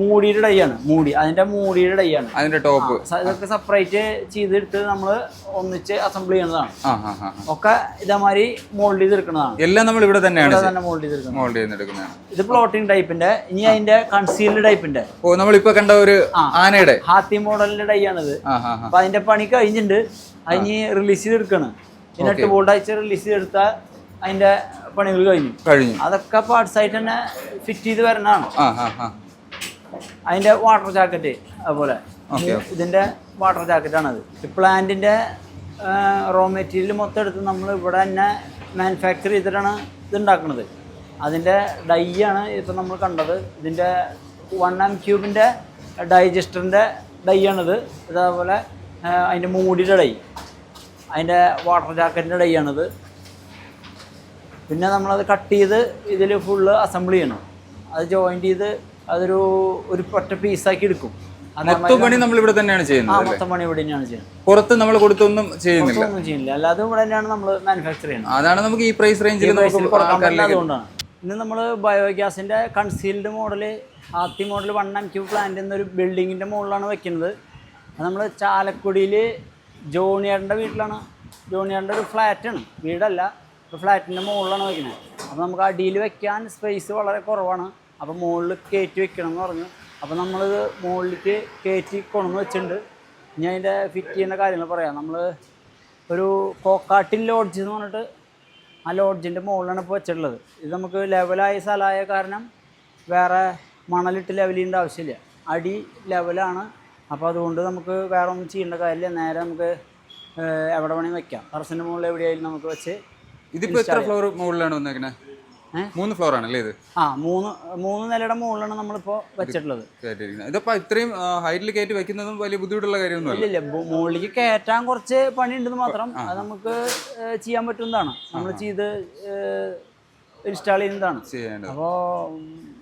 മൂടിയുടെ ഡൈ ആണ്. മൂടി. അതിന്റെ മൂടിയുടെ ഡൈ ആണ്. അതിന്റെ ടോപ്പ് ഇതൊക്കെ സെപ്പറേറ്റ് ചെയ്തെടുത്ത് നമ്മൾ ഒന്നിച്ച് അസംബിൾ ചെയ്യുന്നതാണ്. ഒക്കെ ഇതേമാതിരി മോൾഡ് ചെയ്തെടുക്കുന്നതാണ്. എല്ലാം നമ്മൾ ഇവിടെ തന്നെയാണ് തന്നെ മോൾഡ് ചെയ്തെടുക്കുന്നത്. ഇത് പ്ലോട്ടിംഗ് ടൈപ്പിന്റെ ഇനി അതിന്റെ കൺസീൽഡ് ടൈപ്പിന്റെ ഓ നമ്മളിപ്പോ കണ്ട ഒരു ആനയുടെ. ഹാത്തി മോഡലിന്റെ ഡൈ ആണിത്. അപ്പൊ അതിന്റെ പണി കഴിഞ്ഞിട്ടുണ്ട് അതിന് റിലീസ് ചെയ്തെടുക്കാണ്. ഇതിനെട്ട് ബോൾഡ് അയച്ച് റിലീസ് ചെയ്തെടുത്താൽ അതിന്റെ പണികൾ കഴിഞ്ഞു. കഴിഞ്ഞു. അതൊക്കെ പാർട്സ് ആയിട്ട് തന്നെ ഫിറ്റ് ചെയ്ത് ആ. അതിന്റെ വാട്ടർ ജാക്കറ്റ് അതുപോലെ. ഇതിന്റെ വാട്ടർ ജാക്കറ്റാണത് ഈ പ്ലാന്റിന്റെ റോ മെറ്റീരിയൽ മൊത്തം എടുത്ത് നമ്മൾ ഇവിടെ തന്നെ മാനുഫാക്ചർ ചെയ്തിട്ടാണ് ഇത് ഉണ്ടാക്കുന്നത് അതിന്റെ ഡൈ ആണ് ഇപ്പം നമ്മൾ കണ്ടത്. ഇതിന്റെ വൺ എം ക്യൂബിന്റെ ഡൈജസ്റ്ററിന്റെ ഡൈ ആണിത്. ഇതേപോലെ അതിന്റെ മൂടിയുടെ ഡൈ അതിന്റെ വാട്ടർ ജാക്കറ്റിന്റെ ഡൈ ആണിത്. പിന്നെ നമ്മളത് കട്ട് ചെയ്ത് ഇതിൽ ഫുള്ള് അസംബിൾ ചെയ്യണം. അത് ജോയിന്റ് ചെയ്ത് അതൊരു ഒരു ഒറ്റ പീസാക്കി എടുക്കും. മൊത്തം പണി നമ്മൾ ഇവിടെ തന്നെയാണ് ചെയ്യുന്നത് മൊത്തം പണി ഇവിടെ തന്നെയാണ് ചെയ്യുന്നത്. പുറത്ത് നമ്മൾ കൊടുത്തൊന്നും ചെയ്യുന്നില്ല. ഒന്നും ചെയ്യുന്നില്ല. അല്ലാതെ ഇവിടെ തന്നെയാണ് നമ്മൾ മാനുഫാക്ചർ ചെയ്യുന്നത്. അതാണ് നമുക്ക് ഈ പ്രൈസ് റേഞ്ചിൽ അതുകൊണ്ടാണ്. ഇന്ന് നമ്മൾ ബയോഗ്യാസിന്റെ concealed model ആത്തി model one M Q plant എന്നൊരു ബിൽഡിങ്ങിന്റെ മുകളിലാണ് വെക്കുന്നത്. നമ്മൾ ചാലക്കുടിയിൽ ജോണിയറിന്റെ വീട്ടിലാണ്. ജോണിയറിന്റെ ഒരു ഫ്ലാറ്റാണ് വീടല്ല. ഒരു ഫ്ലാറ്റിന്റെ മുകളിലാണ് വെക്കുന്നത്. അപ്പോൾ നമുക്ക് അടിയിൽ വെക്കാൻ സ്പേസ് വളരെ കുറവാണ്. അപ്പോൾ മുകളിൽ കയറ്റി വെക്കണം എന്ന് പറഞ്ഞു. അപ്പോൾ നമ്മൾ മുകളിലേക്ക് കയറ്റി കൊണ്ടുവന്ന് വെച്ചിട്ടുണ്ട്. ഇനി അതിന്റെ ഫിറ്റ് ചെയ്യുന്ന കാര്യങ്ങൾ പറയാം. നമ്മൾ ഒരു കോക്കാട്ടിൽ ലോഡ്ജ് എന്ന് പറഞ്ഞിട്ട് ആ ലോഡ്ജിന്റെ മുകളിലാണ് ഇപ്പോൾ വെച്ചിട്ടുള്ളത്. ഇത് നമുക്ക് ലെവലായ സ്ഥലമായ കാരണം വേറെ മണലിട്ട് ലെവൽ ചെയ്യേണ്ട ആവശ്യമില്ല. അടി ലെവലാണ് അപ്പോൾ അതുകൊണ്ട് നമുക്ക് വേറെ ഒന്നും ചെയ്യേണ്ട കാര്യമില്ല. നേരെ നമുക്ക് എവിടെ വേണമെങ്കിൽ വെക്കാം. ടെറസിന്റെ മുകളിൽ എവിടെയായാലും നമുക്ക് വെച്ച് ഇതിപ്പോൾ എത്ര ഫ്ലോർ മുകളിലാണ് വന്നേക്കണേ? മൂന്ന് ഫ്ലോർ ആണല്ലേ ഇത്? ആ മൂന്ന് മൂന്ന് നിലയുടെ മുകളിലാണ് നമ്മളിപ്പോ വെച്ചിട്ടുള്ളത്. ഇതിപ്പോ ഇത്രയും ഹൈറ്റിൽ കയറ്റി വെക്കുന്നതും വലിയ ബുദ്ധിമുട്ടുള്ള കാര്യമൊന്നും ഇല്ല ഇല്ല മുകളിലേക്ക് കയറ്റാൻ കുറച്ച് പണിയുണ്ടെന്ന് മാത്രം അത് നമുക്ക് ചെയ്യാൻ പറ്റുന്നതാണ്. നമ്മൾ ചെയ്ത് ഇൻസ്റ്റാൾ ചെയ്യുന്നതാണ്. അപ്പോ അപ്പോൾ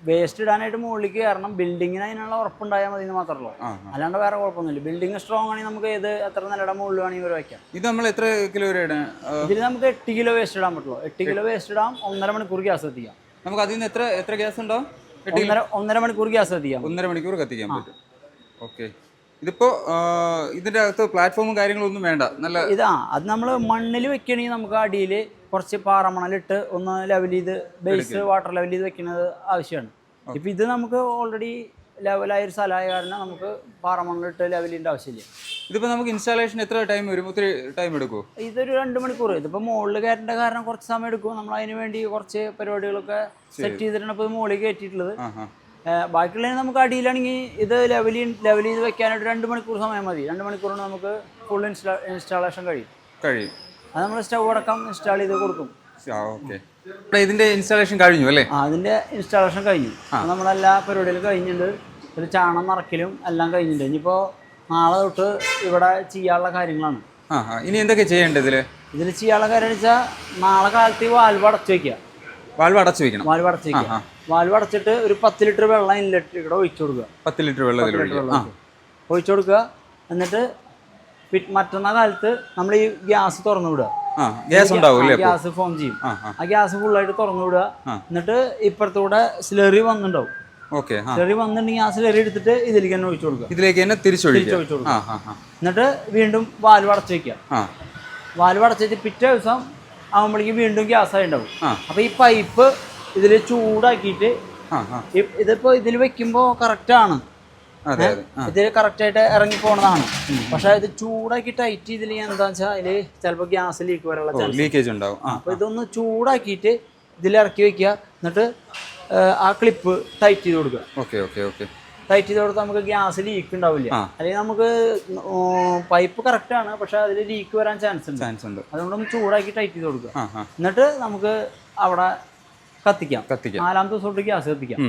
വേസ്റ്റ് ഇടാനായിട്ട് മുകളിലേക്ക് കയറണം. ബിൽഡിങ്ങിന് അതിനുള്ള ഉറപ്പുണ്ടായാൽ മതി എന്ന് മാത്രമല്ലോ അല്ലാണ്ട് വേറെ കുഴപ്പമൊന്നുമില്ല. ബിൽഡിംഗ് സ്ട്രോങ് ആണെങ്കിൽ നമുക്ക് ഏത് എത്ര നിലയുടെ മുകളിൽ വേണമെങ്കിൽ വരെ വയ്ക്കാം. ഇത് നമ്മൾ എത്ര കിലോ ആ, ഇതിൽ നമുക്ക് എട്ട് കിലോ വേസ്റ്റ് ഇടാൻ പറ്റുള്ളൂ. എട്ട് കിലോ വേസ്റ്റ് ഇടാം ഒന്നര മണിക്കൂർ ഗ്യാസ് എത്തിക്കാം നമുക്ക് അതിൽ നിന്ന് എത്ര എത്ര ഗ്യാസ് ഉണ്ടോ? ഒന്നര ഒന്നര മണിക്കൂർ ഗ്യാസ് എത്തിക്കാം ഒന്നര മണിക്കൂർ കത്തിക്കാൻ പറ്റും. ഓക്കെ. ഇതിപ്പോ ഇതിന്റെ അകത്ത് പ്ലാറ്റ്ഫോമും കാര്യങ്ങളും ഒന്നും വേണ്ട. നല്ല ഇതാ അത് നമ്മൾ മണ്ണിൽ വെക്കണെങ്കിൽ നമുക്ക് അടിയിൽ കുറച്ച് പാറമണലിട്ട് ഒന്ന് ലെവൽ ചെയ്ത് ബേസ് വാട്ടർ ലെവൽ ചെയ്ത് വെക്കുന്നത് ആവശ്യമാണ്. ഇപ്പം ഇത് നമുക്ക് ഓൾറെഡി ലെവലായ ഒരു സ്ഥലമായ കാരണം നമുക്ക് പാറമണലിട്ട് ലെവൽ ചെയ്യേണ്ട ആവശ്യമില്ല. ഇതിപ്പോ നമുക്ക് ഇൻസ്റ്റാളേഷൻ എത്ര ടൈം വരും ഒത്തിരി ടൈം എടുക്കുമോ ഇതൊരു രണ്ട് മണിക്കൂർ ഇതിപ്പോൾ മുകളിൽ കയറ്റേണ്ട കാരണം കുറച്ച് സമയം എടുക്കും. നമ്മൾ അതിന് വേണ്ടി കുറച്ച് പരിപാടികളൊക്കെ സെറ്റ് ചെയ്തിട്ടാണ് ഇപ്പോൾ മുകളിൽ കയറ്റിയിട്ടുള്ളത്. ബാക്കിയുള്ള നമുക്ക് അടിയിലാണെങ്കിൽ ഇത് ലെവൽ ലെവൽ ചെയ്ത് വെക്കാനായിട്ട് രണ്ട് മണിക്കൂർ സമയം മതി. രണ്ട് മണിക്കൂറിന് നമുക്ക് ഫുൾ ഇൻസ്റ്റാ ഇൻസ്റ്റാളേഷൻ കഴിയും. കഴിയും. അത് നമ്മൾ സ്റ്റവ് അടക്കം ഇൻസ്റ്റാൾ ചെയ്ത് കൊടുക്കും. ഇതിന്റെ ഇൻസ്റ്റാളേഷൻ കഴിഞ്ഞു അല്ലേ? അതിന്റെ ഇൻസ്റ്റാളേഷൻ കഴിഞ്ഞു. നമ്മളെല്ലാ പരിപാടികളും കഴിഞ്ഞിട്ടുണ്ട്. ഒരു ചാണം മറക്കലും എല്ലാം കഴിഞ്ഞിട്ടുണ്ട്. ഇനിയിപ്പോ നാളെ തൊട്ട് ഇവിടെ ചെയ്യാനുള്ള കാര്യങ്ങളാണ്. ഇനി എന്തൊക്കെ ചെയ്യേണ്ടത് ഇതിൽ? ഇതിൽ ചെയ്യാനുള്ള കാര്യം വെച്ചാൽ നാളെ കാലത്ത് ഈ വാൽവ് അടച്ചു വെക്കുക. വാൽവ് അടച്ചു വെക്കണം. വാൽവ് അടച്ചു വെക്കുക. വാൽവ് അടച്ചിട്ട് ഒരു പത്ത് ലിറ്റർ വെള്ളം ഇൻലെറ്റ് ഇവിടെ ഒഴിച്ചു കൊടുക്കുക. പത്ത് ലിറ്റർ വെള്ളം ഒഴിച്ചു കൊടുക്കുക. എന്നിട്ട് മറ്റന്നാ കാലത്ത് നമ്മൾ ഈ ഗ്യാസ് തുറന്നു വിടുക. ഗ്യാസ് ഗ്യാസ് ഫോം ചെയ്യും. ആ ഗ്യാസ് ഫുള്ളായിട്ട് തുറന്നു വിടുക. എന്നിട്ട് ഇപ്പുറത്തൂടെ സ്ലറി വന്നിട്ടുണ്ടാവും ഓക്കെ ആ. സ്ലറി വന്നിട്ടുണ്ടെങ്കിൽ ആ സ്ലറി എടുത്തിട്ട് ഇതിലേക്ക് തന്നെ ഒഴിച്ചു കൊടുക്കുക. ഇതിലേക്ക് തന്നെ തിരിച്ചു ഒഴിച്ചു കൊടുക്കുക. ആ ആ ആ. എന്നിട്ട് വീണ്ടും വാൽവ് അടച്ചു വെക്കുക. വാൽവ് അടച്ചു വെച്ച് പിറ്റേ ദിവസം ആകുമ്പോഴേക്കും വീണ്ടും ഗ്യാസ് ആയി ഉണ്ടാവും. അപ്പോൾ ഈ പൈപ്പ് ഇതിൽ ചൂടാക്കിയിട്ട് ഇതിപ്പോ ഇതിൽ വെക്കുമ്പോ കറക്റ്റ് അതെ അതെ കറക്റ്റ് ആയിട്ട് ഇറങ്ങി പോണതാണ്. പക്ഷെ ഇത് ചൂടാക്കി ടൈറ്റ് ചെയ്തില്ലെങ്കിൽ എന്താ വെച്ചാൽ അതിൽ ചിലപ്പോൾ ഗ്യാസ് ലീക്ക് വരെയുള്ള ലീക്കേജ് ഉണ്ടാവും. അപ്പൊ ഇതൊന്ന് ചൂടാക്കിയിട്ട് ഇതിൽ ഇറക്കി വെക്കുക. എന്നിട്ട് ആ ക്ലിപ്പ് ടൈറ്റ് ചെയ്ത് കൊടുക്കുക. Okay okay okay. ടൈറ്റ് ചെയ്ത് കൊടുത്താൽ നമുക്ക് ഗ്യാസ് ലീക്ക് ഉണ്ടാവില്ല. അല്ലെങ്കിൽ നമുക്ക് പൈപ്പ് കറക്റ്റ് ആണ് പക്ഷെ അതിൽ ലീക്ക് വരാൻ ചാൻസ് ഉണ്ട്. ചാൻസ് ഉണ്ട്. അതുകൊണ്ട് നമുക്ക് ചൂടാക്കി ടൈറ്റ് ചെയ്ത് കൊടുക്കുക. എന്നിട്ട് നമുക്ക് അവിടെ കത്തിക്കാം. കത്തിക്കാം. നാലാമത്തെ ദിവസം തൊട്ട് ഗ്യാസ് കത്തിക്കാം.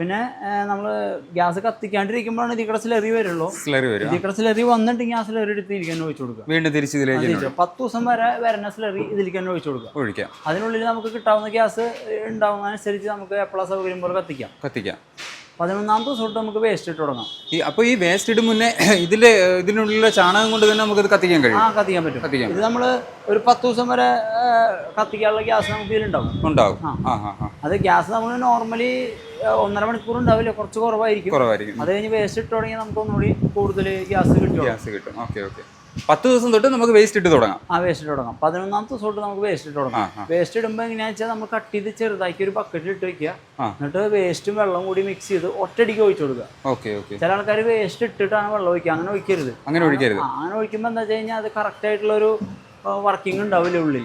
പിന്നെ നമ്മൾ ഗ്യാസ് കത്തിക്കാണ്ടിരിക്കുമ്പോഴാണ് ഇതിൽ കൂടെ സ്ലറി വരുള്ളൂ. സ്ലറി വരും. ഇതിൽ കൂടെ സ്ലറി വന്നിട്ടുണ്ടെങ്കിൽ ആ സ്ലറി എടുത്ത് ഇതിലേക്ക് തന്നെ ഒഴിച്ചു കൊടുക്കുക. വീണ്ടും തിരിച്ച് ഇതിലേക്ക് പത്ത് ദിവസം വരെ വരുന്ന സ്ലറി ഇതിലേക്ക് തന്നെ ഒഴിച്ചു കൊടുക്കുക. ഒഴിക്കാം. അതിനുള്ളിൽ നമുക്ക് കിട്ടാവുന്ന ഗ്യാസ് ഉണ്ടാവുന്നതനുസരിച്ച് നമുക്ക് എപ്പോഴാ സൗകര്യം പോലെ കത്തിക്കാം. കത്തിക്കാം. പതിനൊന്നാമത്തെ ദിവസം തൊട്ട് നമുക്ക് വേസ്റ്റ് ഇട്ട് തുടങ്ങാം ഈ അപ്പോൾ ഈ വേസ്റ്റ് ഇടും മുന്നേ ഇതിലെ ഇതിനുള്ളിലെ ചാണകം കൊണ്ട് തന്നെ നമുക്ക് കത്തിക്കാൻ കഴിയും. ആ കത്തിക്കാൻ പറ്റും. കത്തിക്കാം ഇത് നമ്മൾ ഒരു പത്ത് ദിവസം വരെ കത്തിക്കാനുള്ള ഗ്യാസ് നമുക്ക് ഇതിലുണ്ടാവും. ഉണ്ടാവും. അത് ഗ്യാസ് നമ്മൾ നോർമലി ഒന്നര മണിക്കൂർ ഉണ്ടാവില്ല. കുറച്ച് കുറവായിരിക്കും. കുറവായിരിക്കും. അത് കഴിഞ്ഞ് വേസ്റ്റ് ഇട്ട് തുടങ്ങിയാൽ നമുക്ക് ഒന്നുകൂടി കൂടുതൽ ഗ്യാസ് കിട്ടും. ഗ്യാസ് കിട്ടും. Okay okay. പത്ത് ദിവസം തൊട്ട് നമുക്ക് വേസ്റ്റ് ഇട്ട് തുടങ്ങാം. ആ വേസ്റ്റ് ഇട്ട് തുടങ്ങാം. പതിനൊന്നാമത്തെ ദിവസം തൊട്ട് നമുക്ക് വേസ്റ്റ് ഇട്ട് തുടങ്ങാം. വേസ്റ്റ് ഇടുമ്പോൾ എങ്ങനെയാണെന്ന് വെച്ചാൽ നമ്മൾ കട്ട് ചെയ്ത് ചെറുതാക്കി ഒരു ബക്കറ്റിൽ ഇട്ട് വെക്കുക. എന്നിട്ട് വേസ്റ്റും വെള്ളം കൂടി മിക്സ് ചെയ്ത് ഒറ്റയടിക്ക് ഒഴിച്ചു കൊടുക്കുക. ഓക്കെ ഓക്കെ ചില ആൾക്കാർ വേസ്റ്റ് ഇട്ടിട്ടാണ് വെള്ളം ഒഴിക്കുക. അങ്ങനെ ഒഴിക്കരുത്. അങ്ങനെ ഒഴിക്കരുത്. അങ്ങനെ ഒഴിക്കുമ്പോൾ എന്താ വെച്ച് കഴിഞ്ഞാൽ അത് കറക്റ്റ് ആയിട്ടുള്ള ഒരു വർക്കിംഗ് ഉണ്ടാവില്ല ഉള്ളിൽ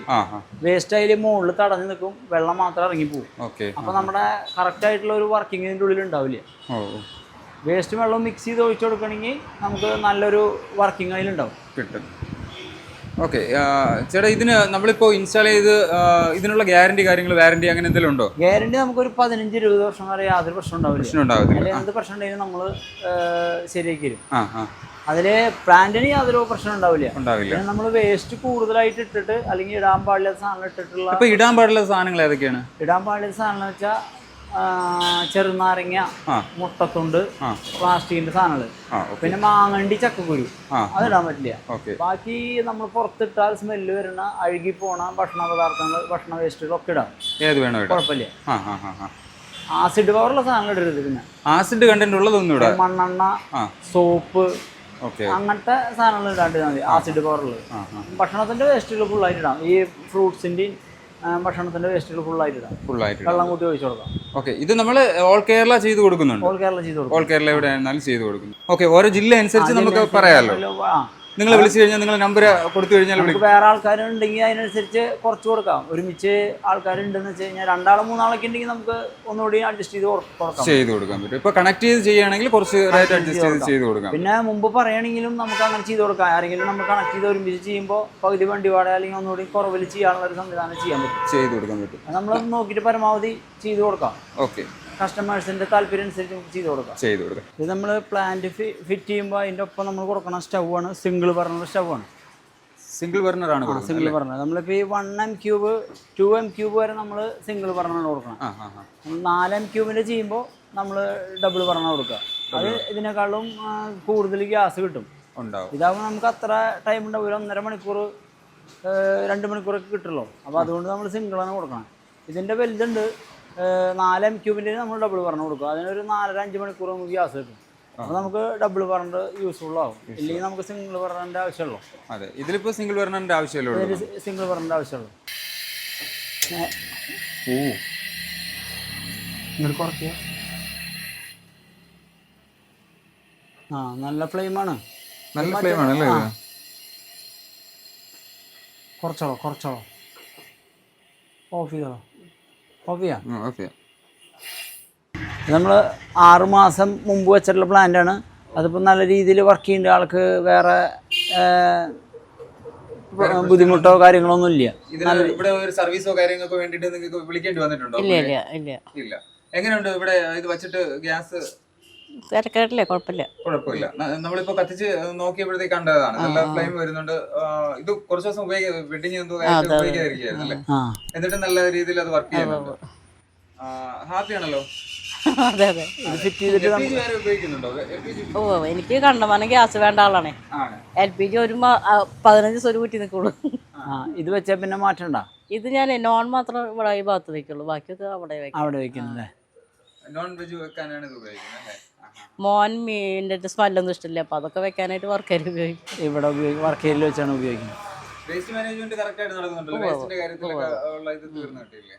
വേസ്റ്റ് അതിൽ മുകളിൽ തടഞ്ഞു നിൽക്കും വെള്ളം മാത്രം ഇറങ്ങി പോകും അപ്പൊ നമ്മുടെ കറക്റ്റ് ആയിട്ടുള്ള ഒരു വർക്കിംഗ് ഇതിന്റെ ഉള്ളിൽ ഉണ്ടാവില്ല. വേസ്റ്റ് വെള്ളം മിക്സ് ചെയ്ത് ഒഴിച്ചു കൊടുക്കണമെങ്കിൽ നമുക്ക് നല്ലൊരു വർക്കിംഗ് അതിലുണ്ടാവും കിട്ടും. ഓക്കെ ചേട്ടാ ഇതിന് നമ്മളിപ്പോൾ ഇൻസ്റ്റാൾ ചെയ്ത് ഇതിനുള്ള ഗ്യാരണ്ടി കാര്യങ്ങൾ വാറണ്ടി അങ്ങനെ എന്തെങ്കിലും ഉണ്ടോ? ഗ്യാരണ്ടി നമുക്കൊരു പതിനഞ്ച് ഇരുപത് വർഷം വരെ യാതൊരു പ്രശ്നം ഉണ്ടാവില്ല. പ്രശ്നം ഉണ്ടാവില്ല എന്ത് പ്രശ്നം ഉണ്ടെങ്കിലും നമ്മൾ ശരിയാക്കി തരും. അതിൽ പ്ലാന്റിന് യാതൊരു പ്രശ്നം ഉണ്ടാവില്ല. ഉണ്ടാവില്ല. നമ്മൾ വേസ്റ്റ് കൂടുതലായിട്ട് ഇട്ടിട്ട് അല്ലെങ്കിൽ ഇടാൻ പാടില്ലാത്ത സാധനം ഇട്ടിട്ടുള്ള ഇപ്പൊ ഇടാൻ പാടില്ലാത്ത സാധനങ്ങൾ ഏതൊക്കെയാണ്? ഇടാൻ പാടില്ലാത്ത സാധനം വെച്ചാൽ ചെറുനാരങ്ങ മുട്ടത്തുണ്ട് പ്ലാസ്റ്റിക്കിന്റെ സാധനങ്ങൾ പിന്നെ മാങ്ങണ്ടി ചക്കക്കുരു. അതിടാൻ അത് ഇടാൻ പറ്റില്ല ബാക്കി നമ്മൾ പുറത്തിട്ടാൽ സ്മെല്ല് വരുന്ന അഴുകി പോണ ഭക്ഷണ പദാർത്ഥങ്ങൾ ഭക്ഷണ വേസ്റ്റുകളൊക്കെ ഇടാം. ഏത് വേണോ ഇടാം. കുഴപ്പമില്ല. ആസിഡ് പവറുള്ള സാധനങ്ങൾ ഇടരുത് പിന്നെ. ആസിഡ് കണ്ടന്റ് ഉള്ളതൊന്നും ഇടാം. മണ്ണെണ്ണ സോപ്പ് അങ്ങനത്തെ സാധനങ്ങൾ ഇടാണ്ടിരുന്നാൽ മതി. ആസിഡ് പവറുള്ളത് ഭക്ഷണത്തിന്റെ വേസ്റ്റുകൾ ഫുള്ളായിട്ട് ഇടാം. ഈ ഫ്രൂട്ട്സിന്റെയും ഭക്ഷണത്തിന്റെ വേസ്റ്റുകൾ ഇടാം ഫുള്ളായിട്ട് വെള്ളം കൂട്ടി ഒഴിച്ചു കൊടുക്കാം. ഓക്കെ ഇത് നമ്മൾ ഓൾ കേരള ചെയ്ത് കൊടുക്കുന്നുണ്ട്. ഓൾ കേരള ചെയ്ത് കൊടുക്കും. ഓൾ കേരള എവിടെ ആയിരുന്നാലും ചെയ്ത് കൊടുക്കുന്നു. ഓക്കെ ഓരോ ജില്ല അനുസരിച്ച് നമുക്ക് പറയാമല്ലോ നിങ്ങൾ വിളിച്ചു കഴിഞ്ഞാൽ നിങ്ങൾ നമ്പർ കൊടുത്തു കഴിഞ്ഞാൽ വിളിക്കും. വേറെ ആൾക്കാരുണ്ടെങ്കിൽ അതിനനുസരിച്ച് കുറച്ച് കൊടുക്കാം. ഒരുമിച്ച് ആൾക്കാരുണ്ടെന്ന് വെച്ച് കഴിഞ്ഞാൽ രണ്ടാളോ മൂന്നാളൊക്കെ ഉണ്ടെങ്കിൽ നമുക്ക് ഒന്നുകൂടി അഡ്ജസ്റ്റ് ചെയ്ത് കൊടുക്കാം. ചെയ്ത് കൊടുക്കാൻ പറ്റും. ഇപ്പൊ കണക്ട് ചെയ്ത് ചെയ്യുകയാണെങ്കിൽ കുറച്ച് റേറ്റ് അഡ്ജസ്റ്റ് ചെയ്ത് ചെയ്ത് കൊടുക്കാം. പിന്നെ മുമ്പ് പറയുകയാണെങ്കിലും നമുക്ക് അങ്ങനെ ചെയ്ത് കൊടുക്കാം. ആരെങ്കിലും നമ്മൾ കണക്ട് ചെയ്ത് ഒരുമിച്ച് ചെയ്യുമ്പോൾ പകുതി വണ്ടി വാടക അല്ലെങ്കിൽ ഒന്നുകൂടി കുറവിൽ ചെയ്യാനുള്ള ഒരു സംവിധാനം ചെയ്യാൻ പറ്റും. ചെയ്ത് കൊടുക്കാൻ പറ്റും. നമ്മൾ നോക്കിയിട്ട് പരമാവധി ചെയ്ത് കൊടുക്കാം. ഓക്കെ കസ്റ്റമേഴ്സിന്റെ താല്പര്യം അനുസരിച്ച് ചെയ്ത് കൊടുക്കാം. ചെയ്ത് കൊടുക്കാം. ഇത് നമ്മൾ പ്ലാന്റ് ഫിറ്റ് ചെയ്യുമ്പോൾ അതിന്റെ ഒപ്പം നമ്മൾ കൊടുക്കണ സ്റ്റൗ ആണ് സിംഗിൾ ബർണർ പറഞ്ഞ ആണ്. സിംഗിൾ ബർണർ ആണ് സിംഗിൾ ബർണർ നമ്മളിപ്പോൾ ഈ one M cube two M cube വരെ നമ്മൾ സിംഗിൾ ബർണർ കൊടുക്കണം നാല് എം ക്യൂബിന്റെ ചെയ്യുമ്പോൾ നമ്മൾ ഡബിൾ ബർണർ കൊടുക്കുക. അത് ഇതിനേക്കാളും കൂടുതൽ ഗ്യാസ് കിട്ടും. ഇതാകുമ്പോൾ നമുക്ക് അത്ര ടൈം ഉണ്ടാവും. ഒരു ഒന്നര മണിക്കൂർ രണ്ട് മണിക്കൂറൊക്കെ കിട്ടുള്ളൂ. അപ്പോൾ അതുകൊണ്ട് നമ്മൾ സിംഗിൾ ആണ് കൊടുക്കണം ഇതിന്റെ വലുതുണ്ട്. നാല് എം ക്യൂബിന്റെ നമ്മൾ ഡബിൾ പറഞ്ഞ് കൊടുക്കും. അതിനൊരു നാലര അഞ്ച് മണിക്കൂർ നമുക്ക് ഗ്യാസ് കിട്ടും അപ്പോൾ നമുക്ക് ഡബിൾ പറഞ്ഞിട്ട് യൂസ്ഫുൾ ആവും. ഇല്ലെങ്കിൽ നമുക്ക് സിംഗിൾ പറഞ്ഞതിന്റെ ആവശ്യമുള്ളൂ. അതെ. ഇതിലിപ്പോൾ സിംഗിൾ പറഞ്ഞതിന്റെ ആവശ്യമുള്ളൂ സിംഗിൾ പറഞ്ഞതിന്റെ ആവശ്യമുള്ളൂ. ഓ. ഇങ്ങോട്ട് കുറയ്ക്കുക ആ നല്ല ഫ്ലെയിമാണ് നല്ല ഫ്ലെയിം ആണല്ലേ ഇത്? കുറച്ചോളോ കുറച്ചോളോ. ഓഫ് ചെയ്തോ ചെയ്യാം. ഓക്കെ നമ്മൾ ആറുമാസം മുമ്പ് വെച്ചിട്ടുള്ള പ്ലാന്റാണ് അതിപ്പോൾ നല്ല രീതിയിൽ വർക്ക് ചെയ്യുന്നുണ്ട്. ആൾക്ക് വേറെ ബുദ്ധിമുട്ടോ കാര്യങ്ങളോ ഒന്നും ഇല്ല. ഇവിടെ ഒരു സർവീസോ കാര്യങ്ങൾക്കോ വേണ്ടിട്ട് നിങ്ങൾക്ക് വിളിക്കേണ്ടി വന്നിട്ടുണ്ടോ? ഇല്ല ഇല്ല ഇല്ല. ഇല്ല. എങ്ങനെയുണ്ട് ഇവിടെ ഇത് വെച്ചിട്ട് ഗ്യാസ് തിരക്കേട്ടില്ലേ കുഴപ്പമില്ല. കുഴപ്പമില്ല. നമ്മളിപ്പോ കത്തിച്ച് നോക്കിയപ്പോഴത്തേക്ക് കണ്ടതാണ്. നല്ല ഫ്ലെയിം വരുന്നുണ്ട്. ഇത് കുറച്ച് ദിവസം ഉപയോഗിക്കുക വെഡിങ് എന്തോ കാര്യമായിട്ട് ഉപയോഗിക്കാതിരിക്കുകയായിരുന്നു അല്ലേ ആ. എന്നിട്ട് നല്ല രീതിയിൽ അത് വർക്ക് ചെയ്യുന്നുണ്ട്. ഹാപ്പിയാണല്ലോ അതെ അതെ. ഓ എനിക്ക് കണ്ടമാനം ഗ്യാസ് വേണ്ട ആളാണേ. എൽ പി ജി ഒരു പതിനഞ്ച് ദിവസം ഒരു കുറ്റി നിൽക്കുള്ളൂ ഇത് വെച്ചാൽ പിന്നെ മാറ്റണ്ട? ഇത് ഞാൻ നോൺ മാത്രം ഇവിടെ ഈ ഭാഗത്ത് വെക്കുള്ളൂ. ബാക്കിയൊക്കെ അവിടെ അവിടെ വെക്കുന്നത് നോൺ വെജ് വെക്കാനാണ് ഇത് ഉപയോഗിക്കുന്നത്. മോൻ മീനിന്റെ സ്മെല്ലൊന്നും ഇഷ്ടമില്ല. അപ്പോൾ അതൊക്കെ വെക്കാനായിട്ട് വർക്കാർ ഉപയോഗിക്കും. ഇവിടെ ഉപയോഗിക്കും വർക്കേരിയിൽ വെച്ചാണ് ഉപയോഗിക്കുന്നത്. വേസ്റ്റ് മാനേജ്മെന്റ് കറക്റ്റ് ആയിട്ട് നടക്കുന്നുണ്ടല്ലോ. വേസ്റ്റിന്റെ കാര്യത്തിലൊക്കെ ഉള്ള ഇത് തീർന്നു കിട്ടിയില്ലേ?